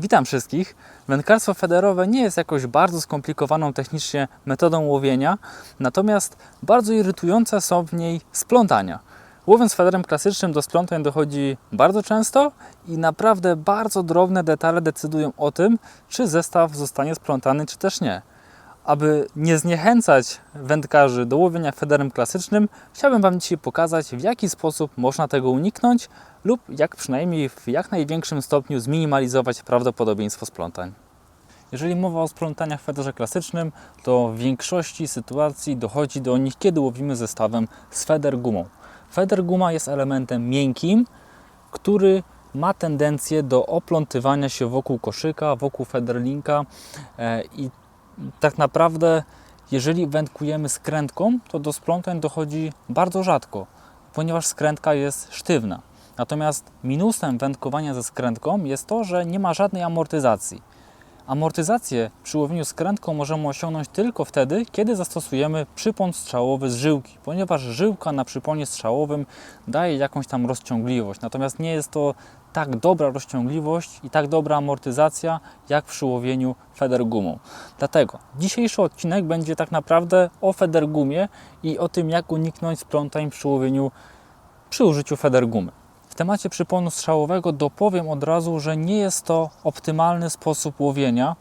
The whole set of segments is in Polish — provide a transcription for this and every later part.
Witam wszystkich. Wędkarstwo federowe nie jest jakoś bardzo skomplikowaną technicznie metodą łowienia, natomiast bardzo irytujące są w niej splątania. Łowiąc federem klasycznym do splątań dochodzi bardzo często i naprawdę bardzo drobne detale decydują o tym, czy zestaw zostanie splątany, czy też nie. Aby nie zniechęcać wędkarzy do łowienia federem klasycznym, chciałbym Wam dzisiaj pokazać, w jaki sposób można tego uniknąć lub jak przynajmniej w jak największym stopniu zminimalizować prawdopodobieństwo splątań. Jeżeli mowa o splątaniach w federze klasycznym, to w większości sytuacji dochodzi do nich, kiedy łowimy zestawem z feder gumą. Feder guma jest elementem miękkim, który ma tendencję do oplątywania się wokół koszyka, wokół federlinka e, i tak naprawdę, jeżeli wędkujemy skrętką, to do splątań dochodzi bardzo rzadko, ponieważ skrętka jest sztywna. Natomiast minusem wędkowania ze skrętką jest to, że nie ma żadnej amortyzacji. Amortyzację przy łowieniu skrętką możemy osiągnąć tylko wtedy, kiedy zastosujemy przypon strzałowy z żyłki, ponieważ żyłka na przyponie strzałowym daje jakąś tam rozciągliwość. Natomiast nie jest to tak dobra rozciągliwość i tak dobra amortyzacja, jak przy łowieniu federgumą. Dlatego dzisiejszy odcinek będzie tak naprawdę o federgumie i o tym, jak uniknąć splątań przy łowieniu przy użyciu federgumy. Temacie przyponu strzałowego dopowiem od razu, że nie jest to optymalny sposób łowienia,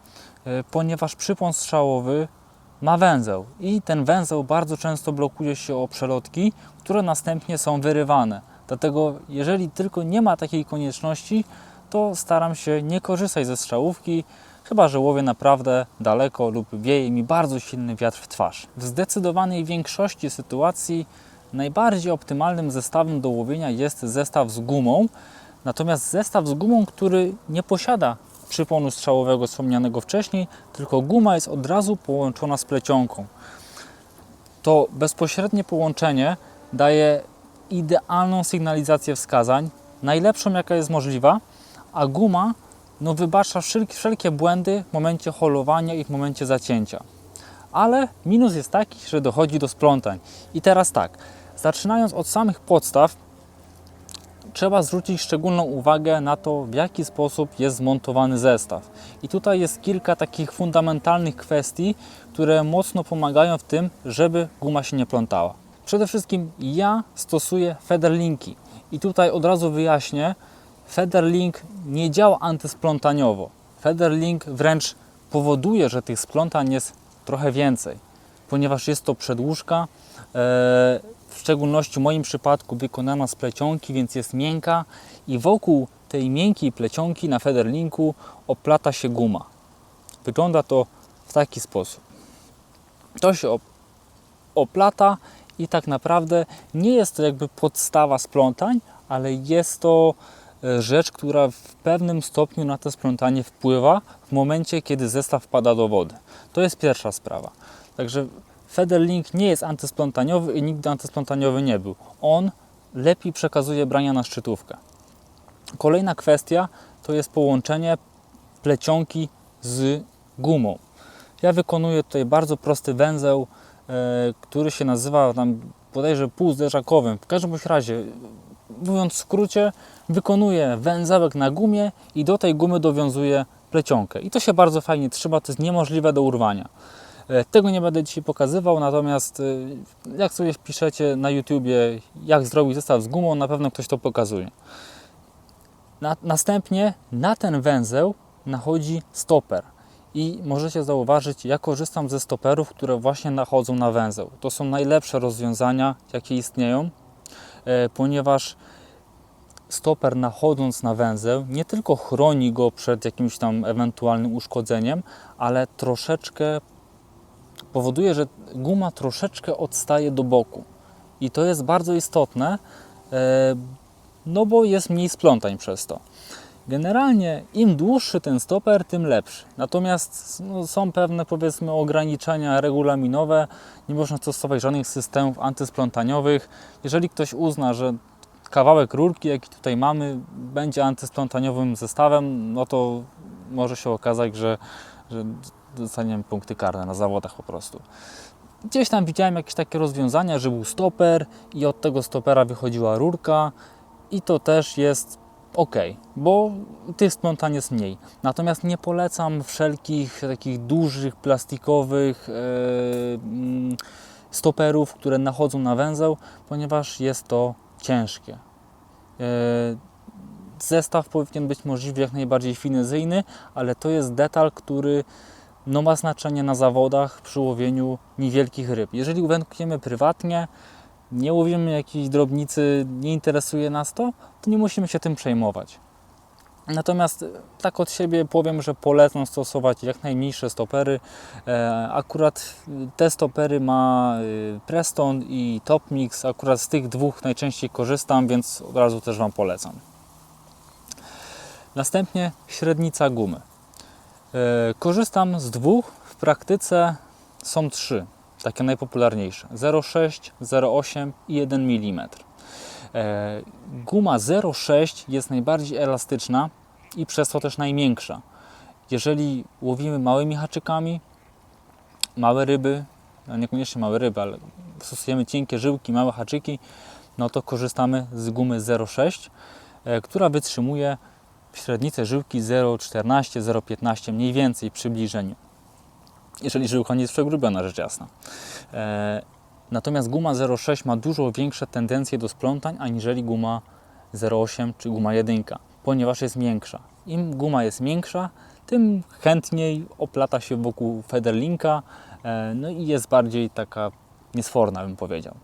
e, ponieważ przypon strzałowy ma węzeł i ten węzeł bardzo często blokuje się o przelotki, które następnie są wyrywane. Dlatego jeżeli tylko nie ma takiej konieczności, to staram się nie korzystać ze strzałówki, chyba że łowię naprawdę daleko lub wieje mi bardzo silny wiatr w twarz. W zdecydowanej większości sytuacji najbardziej optymalnym zestawem do łowienia jest zestaw z gumą, natomiast zestaw z gumą, który nie posiada przyponu strzałowego wspomnianego wcześniej, tylko guma jest od razu połączona z plecionką. To bezpośrednie połączenie daje idealną sygnalizację wskazań, najlepszą jaka jest możliwa, a guma no, wybacza wszelkie, błędy w momencie holowania i w momencie zacięcia. Ale minus jest taki, że dochodzi do splątań. I teraz tak, zaczynając od samych podstaw, trzeba zwrócić szczególną uwagę na to, w jaki sposób jest zmontowany zestaw. I tutaj jest kilka takich fundamentalnych kwestii, które mocno pomagają w tym, żeby guma się nie plątała. Przede wszystkim ja stosuję federlinki i tutaj od razu wyjaśnię, federlink nie działa antysplątaniowo. Federlink wręcz powoduje, że tych splątań jest trochę więcej, ponieważ jest to przedłużka, e, w szczególności w moim przypadku wykonana z plecionki, więc jest miękka i wokół tej miękkiej plecionki na federlinku oplata się guma. Wygląda to w taki sposób. To się op- oplata i tak naprawdę nie jest to jakby podstawa splątań, ale jest to e, rzecz, która w pewnym stopniu na to splątanie wpływa w momencie, kiedy zestaw wpada do wody. To jest pierwsza sprawa. Także Federlink nie jest antysplątaniowy i nigdy antysplątaniowy nie był. On lepiej przekazuje brania na szczytówkę. Kolejna kwestia to jest połączenie plecionki z gumą. Ja wykonuję tutaj bardzo prosty węzeł, e, który się nazywa tam bodajże półzderzakowym. W każdym razie, mówiąc w skrócie, wykonuję węzełek na gumie i do tej gumy dowiązuję plecionkę. I to się bardzo fajnie trzyma, to jest niemożliwe do urwania. E, Tego nie będę dzisiaj pokazywał, natomiast e, jak sobie wpiszecie na YouTubie, jak zrobić zestaw z gumą, na pewno ktoś to pokazuje. Na, następnie na ten węzeł nachodzi stoper. I możecie zauważyć, ja korzystam ze stoperów, które właśnie nachodzą na węzeł. To są najlepsze rozwiązania, jakie istnieją, e, ponieważ stoper nachodząc na węzeł nie tylko chroni go przed jakimś tam ewentualnym uszkodzeniem, ale troszeczkę powoduje, że guma troszeczkę odstaje do boku. I to jest bardzo istotne, e, no bo jest mniej splątań przez to. Generalnie im dłuższy ten stoper, tym lepszy. Natomiast no, są pewne powiedzmy ograniczenia regulaminowe. Nie można stosować żadnych systemów antysplątaniowych. Jeżeli ktoś uzna, że kawałek rurki, jaki tutaj mamy, będzie antysplątaniowym zestawem, no to może się okazać, że, że dostaniemy punkty karne na zawodach po prostu. Gdzieś tam widziałem jakieś takie rozwiązania, że był stoper i od tego stopera wychodziła rurka i to też jest ok, bo tych splątań jest mniej. Natomiast nie polecam wszelkich takich dużych, plastikowych mm, stoperów, które nachodzą na węzeł, ponieważ jest to ciężkie. E, Zestaw powinien być możliwie jak najbardziej finezyjny, ale to jest detal, który no, ma znaczenie na zawodach przy łowieniu niewielkich ryb. Jeżeli wędkujemy prywatnie, nie łowimy jakiejś drobnicy, nie interesuje nas to, to nie musimy się tym przejmować. Natomiast e, tak od siebie powiem, że polecam stosować jak najmniejsze stopery. E, Akurat te stopery ma e, Preston i Top Mix. Akurat z tych dwóch najczęściej korzystam, więc od razu też Wam polecam. Następnie średnica gumy. E, Korzystam z dwóch, w praktyce są trzy, takie najpopularniejsze: 0,6, 0,8 i 1 mm. E, Guma 0,6 jest najbardziej elastyczna i przez to też najmiększa. Jeżeli łowimy małymi haczykami, małe ryby, no niekoniecznie małe ryby, ale stosujemy cienkie żyłki, małe haczyki, no to korzystamy z gumy 0,6, e, która wytrzymuje średnicę żyłki 0,14, 0,15 mniej więcej przybliżeniu. Jeżeli żyłka nie jest przegrubiona, rzecz jasna. E, Natomiast guma 0,6 ma dużo większe tendencje do splątań aniżeli guma 0,8 czy guma 1, ponieważ jest miększa. Im guma jest miększa, tym chętniej oplata się wokół federlinka, e, no i jest bardziej taka niesforna, bym powiedział.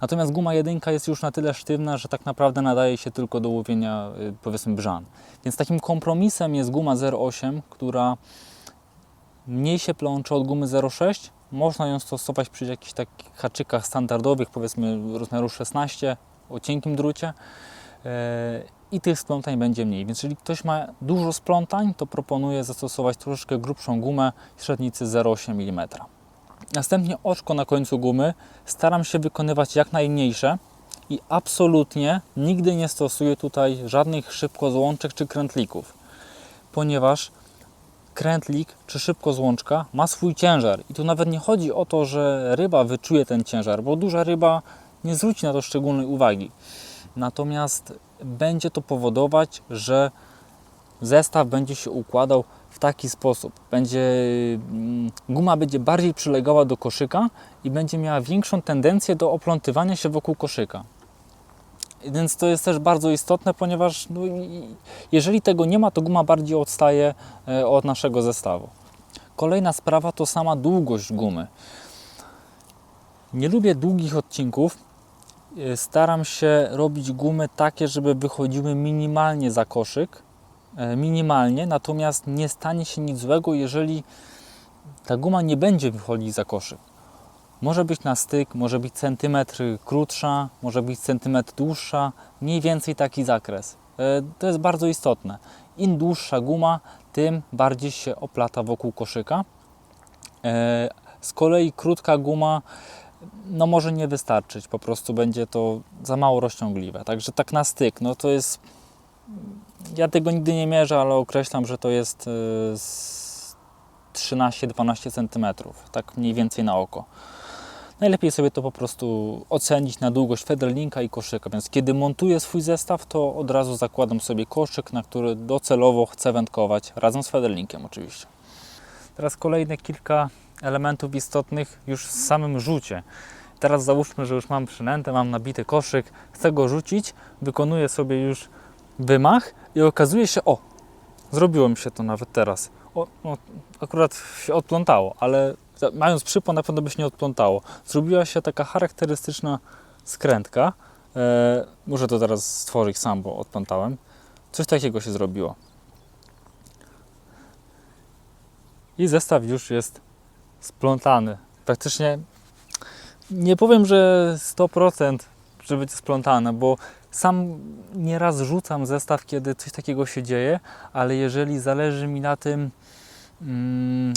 Natomiast guma 1 jest już na tyle sztywna, że tak naprawdę nadaje się tylko do łowienia, y, powiedzmy, brzan. Więc takim kompromisem jest guma 0,8, która mniej się plącze od gumy 0,6. Można ją stosować przy jakichś takich haczykach standardowych, powiedzmy rozmiaru 16 o cienkim drucie e, i tych splątań będzie mniej. Więc jeżeli ktoś ma dużo splątań, to proponuję zastosować troszeczkę grubszą gumę średnicy 0,8 mm. Następnie oczko na końcu gumy staram się wykonywać jak najmniejsze i absolutnie nigdy nie stosuję tutaj żadnych szybkozłączek czy krętlików, ponieważ krętlik czy szybkozłączka ma swój ciężar i tu nawet nie chodzi o to, że ryba wyczuje ten ciężar, bo duża ryba nie zwróci na to szczególnej uwagi. Natomiast będzie to powodować, że zestaw będzie się układał taki sposób. Będzie, mm, guma będzie bardziej przylegała do koszyka i będzie miała większą tendencję do oplątywania się wokół koszyka. Więc to jest też bardzo istotne, ponieważ no, jeżeli tego nie ma, to guma bardziej odstaje e, od naszego zestawu. Kolejna sprawa to sama długość gumy. Nie lubię długich odcinków. E, Staram się robić gumy takie, żeby wychodziły minimalnie za koszyk. E, Minimalnie, natomiast nie stanie się nic złego, jeżeli ta guma nie będzie wychodzić za koszyk. Może być na styk, może być centymetr krótsza, może być centymetr dłuższa, mniej więcej taki zakres. E, To jest bardzo istotne. Im dłuższa guma, tym bardziej się oplata wokół koszyka. E, Z kolei krótka guma no może nie wystarczyć, po prostu będzie to za mało rozciągliwe. Także tak na styk, no to jest ja tego nigdy nie mierzę, ale określam, że to jest e, z 13-12 cm, tak mniej więcej na oko. Najlepiej sobie to po prostu ocenić na długość federlinka i koszyka, więc kiedy montuję swój zestaw, to od razu zakładam sobie koszyk, na który docelowo chcę wędkować, razem z federlinkiem oczywiście. Teraz kolejne kilka elementów istotnych już w samym rzucie. Teraz załóżmy, że już mam przynętę, mam nabity koszyk, chcę go rzucić, wykonuję sobie już wymach i okazuje się, o, zrobiło mi się to nawet teraz. O, no, akurat się odplątało, ale mając przypon na pewno by się nie odplątało. Zrobiła się taka charakterystyczna skrętka. E, muszę to teraz stworzyć sam, bo odplątałem. Coś takiego się zrobiło. I zestaw już jest splątany. Praktycznie nie powiem, że 100% że będzie splątane, bo sam nieraz rzucam zestaw, kiedy coś takiego się dzieje, ale jeżeli zależy mi na tym, mm,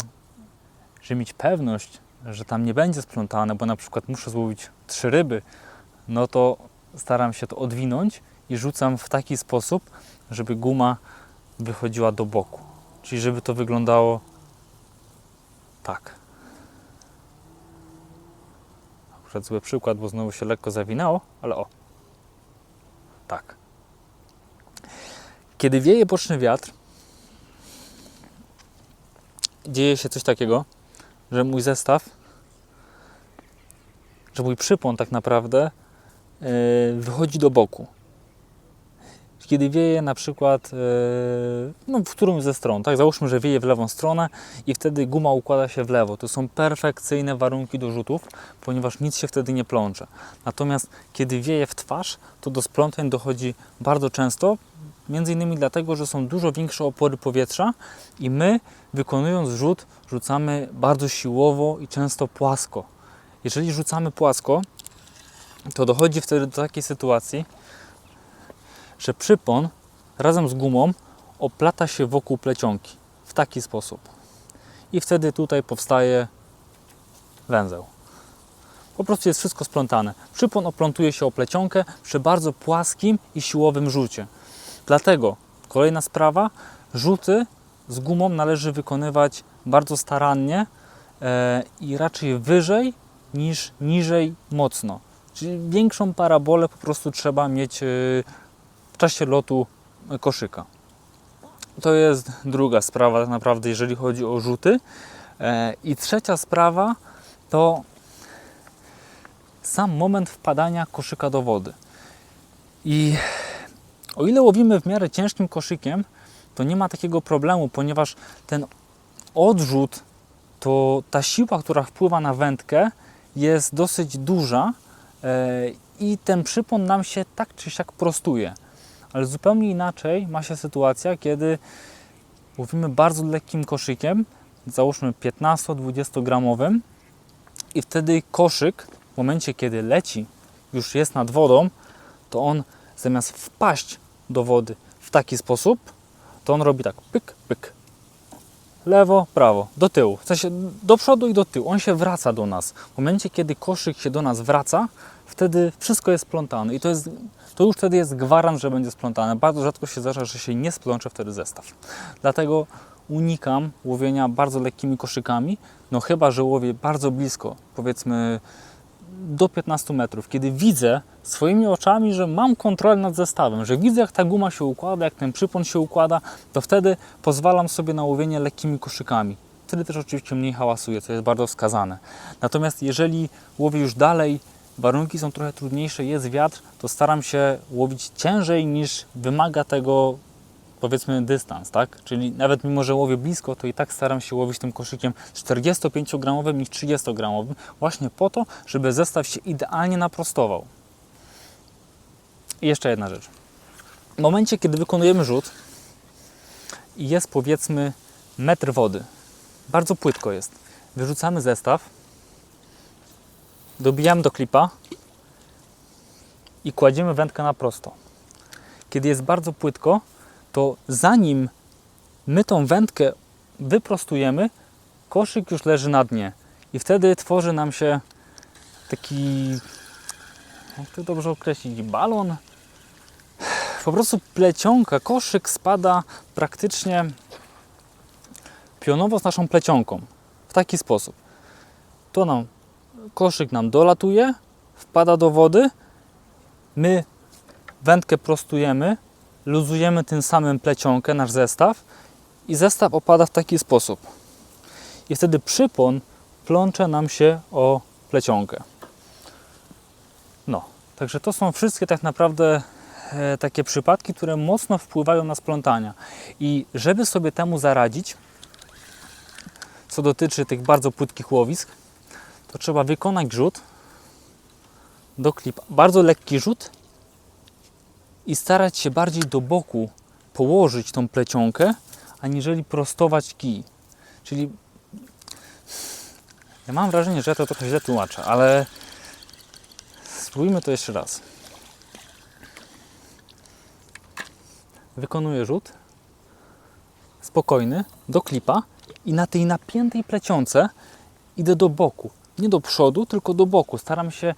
żeby mieć pewność, że tam nie będzie splątane, bo na przykład muszę złowić trzy ryby, no to staram się to odwinąć i rzucam w taki sposób, żeby guma wychodziła do boku. Czyli żeby to wyglądało tak. Akurat zły przykład, bo znowu się lekko zawinało, ale o. Tak. Kiedy wieje boczny wiatr, dzieje się coś takiego, że mój zestaw, że mój przypon tak naprawdę yy, wychodzi do boku. Kiedy wieje na przykład yy, no, w którąś ze stron, tak? Załóżmy, że wieje w lewą stronę i wtedy guma układa się w lewo. To są perfekcyjne warunki do rzutów, ponieważ nic się wtedy nie plącze. Natomiast kiedy wieje w twarz, to do splątań dochodzi bardzo często, między innymi dlatego, że są dużo większe opory powietrza i my wykonując rzut rzucamy bardzo siłowo i często płasko. Jeżeli rzucamy płasko, to dochodzi wtedy do takiej sytuacji, że przypon razem z gumą oplata się wokół plecionki w taki sposób. I wtedy tutaj powstaje węzeł. Po prostu jest wszystko splątane. Przypon oplątuje się o plecionkę przy bardzo płaskim i siłowym rzucie. Dlatego kolejna sprawa, rzuty z gumą należy wykonywać bardzo starannie e, i raczej wyżej niż niżej mocno. Czyli większą parabolę po prostu trzeba mieć e, w czasie lotu koszyka. To jest druga sprawa tak naprawdę, jeżeli chodzi o rzuty. E, I trzecia sprawa to sam moment wpadania koszyka do wody. I o ile łowimy w miarę ciężkim koszykiem, to nie ma takiego problemu, ponieważ ten odrzut, to ta siła, która wpływa na wędkę, jest dosyć duża e, i ten przypon nam się tak czy siak prostuje. Ale zupełnie inaczej ma się sytuacja, kiedy łowimy bardzo lekkim koszykiem, załóżmy 15-20 gramowym i wtedy koszyk w momencie, kiedy leci, już jest nad wodą, to on zamiast wpaść do wody w taki sposób, to on robi tak pyk, pyk. Lewo, prawo, do tyłu. W sensie do przodu i do tyłu. On się wraca do nas. W momencie, kiedy koszyk się do nas wraca, wtedy wszystko jest splątane. I to, jest, to już wtedy jest gwarant, że będzie splątane. Bardzo rzadko się zdarza, że się nie splącze wtedy zestaw. Dlatego unikam łowienia bardzo lekkimi koszykami, no chyba, że łowię bardzo blisko, powiedzmy do 15 metrów, kiedy widzę swoimi oczami, że mam kontrolę nad zestawem, że widzę jak ta guma się układa, jak ten przypon się układa, to wtedy pozwalam sobie na łowienie lekkimi koszykami. Wtedy też oczywiście mniej hałasuje, co jest bardzo wskazane. Natomiast jeżeli łowię już dalej, warunki są trochę trudniejsze, jest wiatr, to staram się łowić ciężej niż wymaga tego powiedzmy dystans, tak? Czyli nawet mimo, że łowię blisko, to i tak staram się łowić tym koszykiem 45-gramowym niż 30-gramowym, właśnie po to, żeby zestaw się idealnie naprostował. I jeszcze jedna rzecz. W momencie, kiedy wykonujemy rzut i jest powiedzmy metr wody, bardzo płytko jest, wyrzucamy zestaw, dobijamy do klipa i kładziemy wędkę na prosto. Kiedy jest bardzo płytko, to zanim my tą wędkę wyprostujemy, koszyk już leży na dnie. I wtedy tworzy nam się taki, jak to dobrze określić, balon. Po prostu plecionka, koszyk spada praktycznie pionowo z naszą plecionką. W taki sposób. To nam, koszyk nam dolatuje, wpada do wody, my wędkę prostujemy, luzujemy tym samym plecionkę, nasz zestaw i zestaw opada w taki sposób. I wtedy przypon plącze nam się o plecionkę. No, także to są wszystkie tak naprawdę e, takie przypadki, które mocno wpływają na splątania. I żeby sobie temu zaradzić, co dotyczy tych bardzo płytkich łowisk, to trzeba wykonać rzut do klipa. Bardzo lekki rzut i starać się bardziej do boku położyć tą plecionkę, aniżeli prostować kij. Czyli ja mam wrażenie, że ja to trochę źle tłumaczę, ale spróbujmy to jeszcze raz. Wykonuję rzut spokojny do klipa i na tej napiętej plecionce idę do boku. Nie do przodu, tylko do boku. Staram się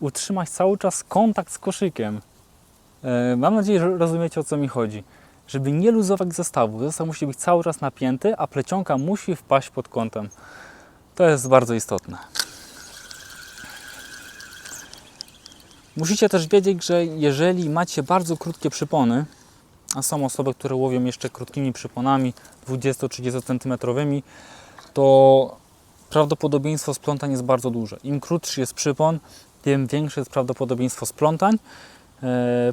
utrzymać cały czas kontakt z koszykiem. E, Mam nadzieję, że rozumiecie o co mi chodzi. Żeby nie luzować zestawu, zestaw musi być cały czas napięty, a plecionka musi wpaść pod kątem. To jest bardzo istotne. Musicie też wiedzieć, że jeżeli macie bardzo krótkie przypony, a są osoby, które łowią jeszcze krótkimi przyponami 20-30 cm, to prawdopodobieństwo splątań jest bardzo duże. Im krótszy jest przypon, tym większe jest prawdopodobieństwo splątań,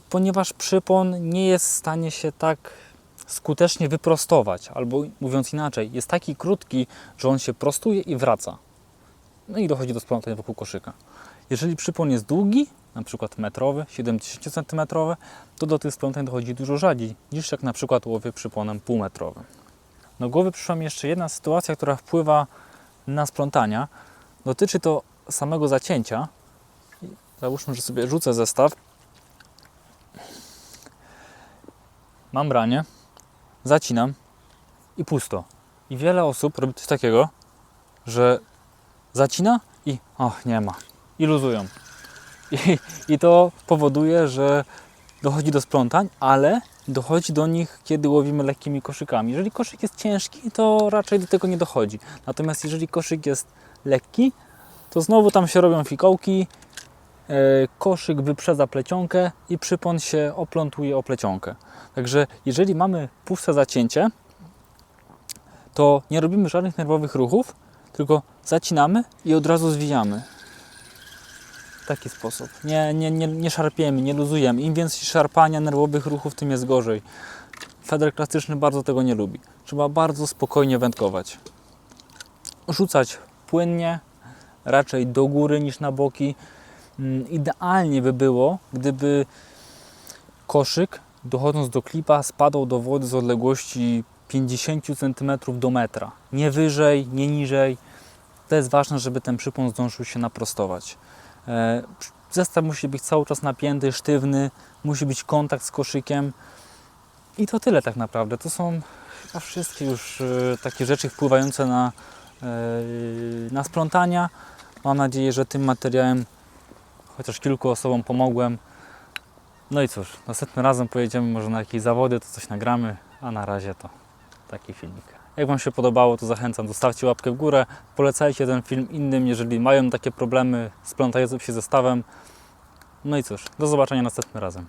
ponieważ przypon nie jest w stanie się tak skutecznie wyprostować, albo mówiąc inaczej, jest taki krótki, że on się prostuje i wraca. No i dochodzi do splątań wokół koszyka. Jeżeli przypon jest długi, na przykład metrowy, 70 cm, to do tych splątań dochodzi dużo rzadziej niż jak na przykład łowię przyponem półmetrowym. Do głowy przyszła mi jeszcze jedna sytuacja, która wpływa na splątania. Dotyczy to samego zacięcia. Załóżmy, że sobie rzucę zestaw. Mam branie, zacinam i pusto. I wiele osób robi coś takiego, że zacina i och, nie ma. I luzują. I, I to powoduje, że dochodzi do splątań, ale dochodzi do nich, kiedy łowimy lekkimi koszykami. Jeżeli koszyk jest ciężki, to raczej do tego nie dochodzi. Natomiast jeżeli koszyk jest lekki, to znowu tam się robią fikołki, koszyk wyprzedza plecionkę i przypon się oplątuje o plecionkę. Także jeżeli mamy puste zacięcie, to nie robimy żadnych nerwowych ruchów, tylko zacinamy i od razu zwijamy. W taki sposób. Nie, nie, nie, nie szarpiemy, nie luzujemy. Im więcej szarpania, nerwowych ruchów, tym jest gorzej. Feder klasyczny bardzo tego nie lubi. Trzeba bardzo spokojnie wędkować. Rzucać płynnie, raczej do góry niż na boki. Mm, Idealnie by było, gdyby koszyk, dochodząc do klipa, spadał do wody z odległości 50 cm do metra. Nie wyżej, nie niżej. To jest ważne, żeby ten przypon zdążył się naprostować. E, Zestaw musi być cały czas napięty, sztywny, musi być kontakt z koszykiem. I to tyle tak naprawdę. To są chyba wszystkie już e, takie rzeczy wpływające na, e, na splątania. Mam nadzieję, że tym materiałem chociaż kilku osobom pomogłem. No i cóż, następnym razem pojedziemy może na jakieś zawody, to coś nagramy, a na razie to taki filmik. Jak Wam się podobało, to zachęcam, zostawcie łapkę w górę, polecajcie ten film innym, jeżeli mają takie problemy z plątającym się zestawem. No i cóż, do zobaczenia następnym razem.